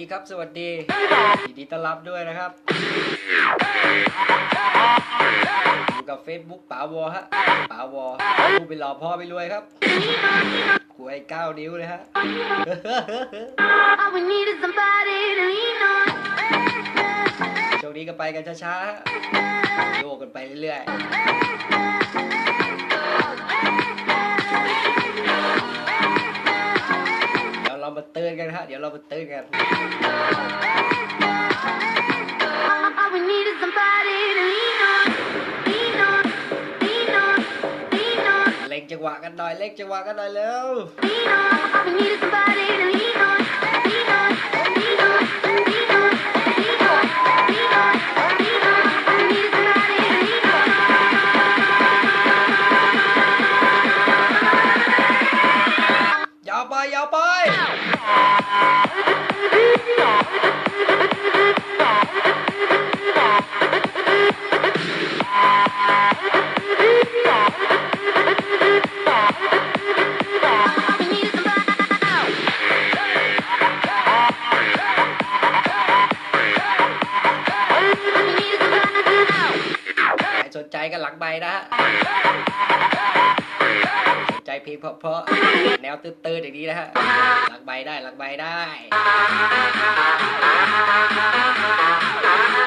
สวัสดียินดีต้อนรับด้วยนะครับอยู่กับ Facebook ป๋าวอฮะป๋าวอผู้ไปหล่อพ่อไปรวยครับกูไอ้เก้านิ้วเลยฮะ All we need is somebody to lean on. ช่วงนี้ก็ไปกันช้าๆฮะโยกกันไปเรื่อยๆ นกันฮะ เดี๋ยวเราไปเตือกัน All we need is somebody to lean on. Lean on, lean on, lean on, เล่งจังหวะกันหน่อย เล่งจังหวะกันหน่อยเร็ว lean on. ใจกันหลังใบนะฮะใจเพลงเพราะๆแนวตื้นๆอย่างนี้นะฮะหลังใบได้หลังใบได้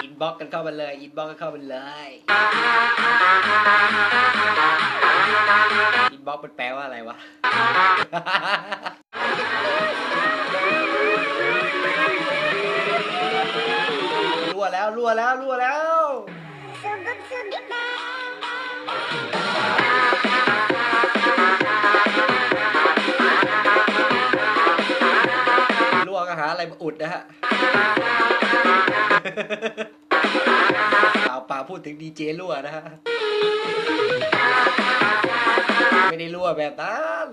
อินบ็อกกันเข้ามาเลย อินบ็อกกันเข้ามาเลยอินบ็อกมันแปลว่าอะไรวะรั่วแล้วรั่วแล้วรั่วแล้ว รั่วก็หาอะไรมาอุดนะฮะเปล่าเปล่าพูดถึงดีเจรั่วนะฮะ ไม่ได้รั่วแบบนั้น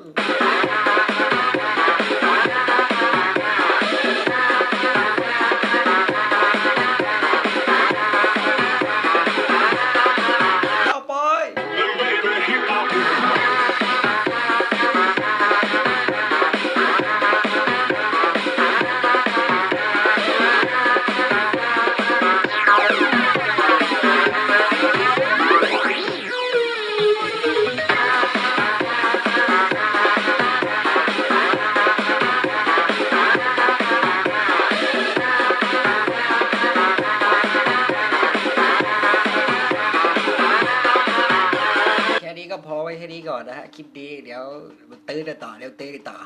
นี้ก่อนะฮะคลิปนี้เดี๋ยวมันตื้อกันต่อเดี๋ยวตื้อกันต่อ